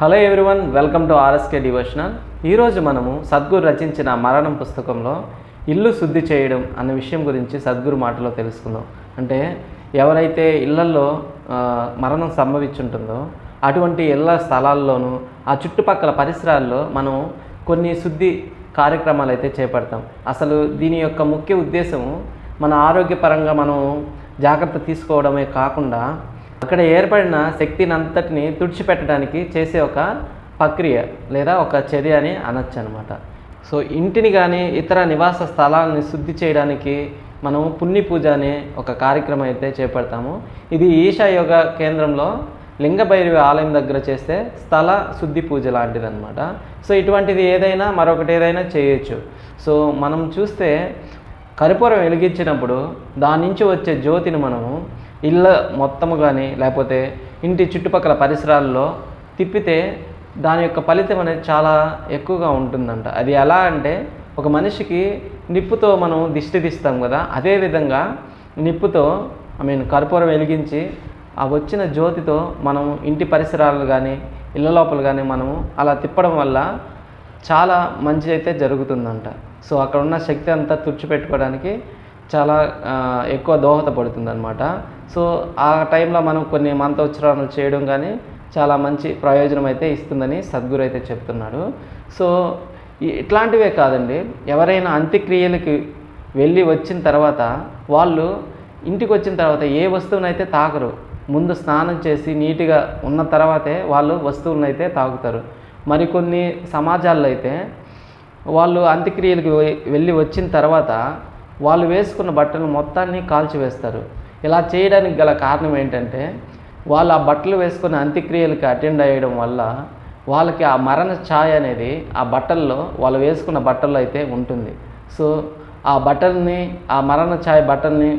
Hello everyone welcome to RSK devotional. ఈరోజు మనము సద్గురు రచించిన మరణం పుస్తకంలో ఇల్లు శుద్ధి చేయడం అనే విషయం గురించి సద్గురు మాటలో తెలుసుకుందాం. అంటే ఎవరైతే ఇళ్ళల్లో మరణం సంభవించుంటుందో అటువంటి ఇళ్ళ స్థలాల్లోనూ ఆ చుట్టుపక్కల పరిసరాల్లో మనం కొన్ని శుద్ధి కార్యక్రమాలు అయితే చేపడతాం. అసలు దీని యొక్క ముఖ్య ఉద్దేశము మన ఆరోగ్యపరంగా మనం జాగ్రత్త తీసుకోవడమే కాకుండా అక్కడ ఏర్పడిన శక్తిని అంతటిని తుడిచిపెట్టడానికి చేసే ఒక ప్రక్రియ లేదా ఒక చర్య అని అనొచ్చు అనమాట సో ఇంటిని కానీ ఇతర నివాస స్థలాలని శుద్ధి చేయడానికి మనం పుణ్య పూజ అనే ఒక కార్యక్రమం అయితే చేపడతాము. ఇది ఈశా యోగ కేంద్రంలో లింగభైరవి ఆలయం దగ్గర చేస్తే స్థల శుద్ధి పూజ లాంటిదనమాట సో ఇటువంటిది ఏదైనా మరొకటి ఏదైనా చేయొచ్చు. సో మనం చూస్తే కర్పూరం వెలిగించినప్పుడు దాని నుంచి వచ్చే జ్యోతిని మనము ఇళ్ళ మొత్తము కానీ లేకపోతే ఇంటి చుట్టుపక్కల పరిసరాల్లో తిప్పితే దాని యొక్క ఫలితం అనేది చాలా ఎక్కువగా ఉంటుందంట. అది ఎలా అంటే ఒక మనిషికి నిప్పుతో మనం దిష్టి తీస్తాం కదా అదేవిధంగా నిప్పుతో ఐ మీన్ కర్పూరం వెలిగించి ఆ వచ్చిన జ్యోతితో మనం ఇంటి పరిసరాలు కానీ ఇళ్ళ లోపల కానీ మనము అలా తిప్పడం వల్ల చాలా మంచి అయితే జరుగుతుందంట. సో అక్కడ ఉన్న శక్తి అంతా తుడిచిపెట్టుకోవడానికి చాలా ఎక్కువ దోహదపడుతుంది అనమాట సో ఆ టైంలో మనం కొన్ని మంత్రోచ్చారణలు చేయడం కానీ చాలా మంచి ప్రయోజనం అయితే ఇస్తుందని సద్గురు అయితే చెప్తున్నాడు. సో ఇట్లాంటివే కాదండి. ఎవరైనా అంత్యక్రియలకి వెళ్ళి వచ్చిన తర్వాత వాళ్ళు ఇంటికి వచ్చిన తర్వాత ఏ వస్తువునైతే తాకరు ముందు స్నానం చేసి నీట్గా ఉన్న తర్వాతే వాళ్ళు వస్తువులనైతే తాగుతారు. మరికొన్ని సమాజాల్లో అయితే వాళ్ళు అంత్యక్రియలకు వె- వెళ్ళి వచ్చిన తర్వాత వాళ్ళు వేసుకున్న బట్టలు మొత్తాన్ని కాల్చివేస్తారు ఇలా చేయడానికి గల కారణం ఏంటంటే వాళ్ళు ఆ బట్టలు వేసుకున్న అంత్యక్రియలకు అటెండ్ అయ్యడం వల్ల వాళ్ళకి ఆ మరణ ఛాయ అనేది ఆ బట్టల్లో వాళ్ళు వేసుకున్న బట్టల్లో అయితే ఉంటుంది. సో ఆ బట్టల్ని ఆ మరణ ఛాయ బట్టల్ని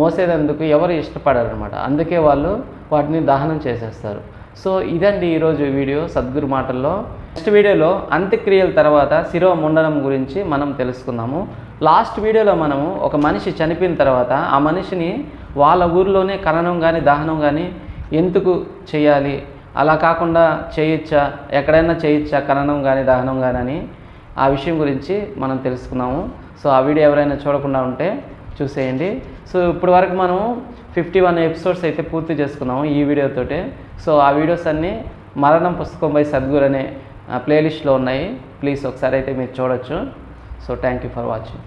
మోసేదందుకు ఎవరు ఇష్టపడరు అనమాట అందుకే వాళ్ళు వాటిని దహనం చేసేస్తారు. సో ఇదండి ఈరోజు వీడియో సద్గురు మాటల్లో. నెక్స్ట్ వీడియోలో అంత్యక్రియల తర్వాత శిరో ముండనం గురించి మనం తెలుసుకుందాము. లాస్ట్ వీడియోలో మనము ఒక మనిషి చనిపోయిన తర్వాత ఆ మనిషిని వాళ్ళ ఊర్లోనే ఖననం కానీ దహనం కానీ ఎందుకు చేయాలి? అలా కాకుండా చేయొచ్చా? ఎక్కడైనా చేయొచ్చా ఖననం కానీ దహనం కానీ అని ఆ విషయం గురించి మనం తెలుసుకున్నాము. సో ఆ వీడియో ఎవరైనా చూడకుండా ఉంటే చూసేయండి. సో ఇప్పటి వరకు మనం ఫిఫ్టీ వన్ ఎపిసోడ్స్ అయితే పూర్తి చేసుకున్నాము ఈ వీడియోతోటే. సో ఆ వీడియోస్ అన్నీ మరణం పుస్తకం బై సద్గురు అనే ప్లేలిస్ట్లో ఉన్నాయి. ప్లీజ్ ఒకసారి అయితే మీరు చూడొచ్చు. So thank you for watching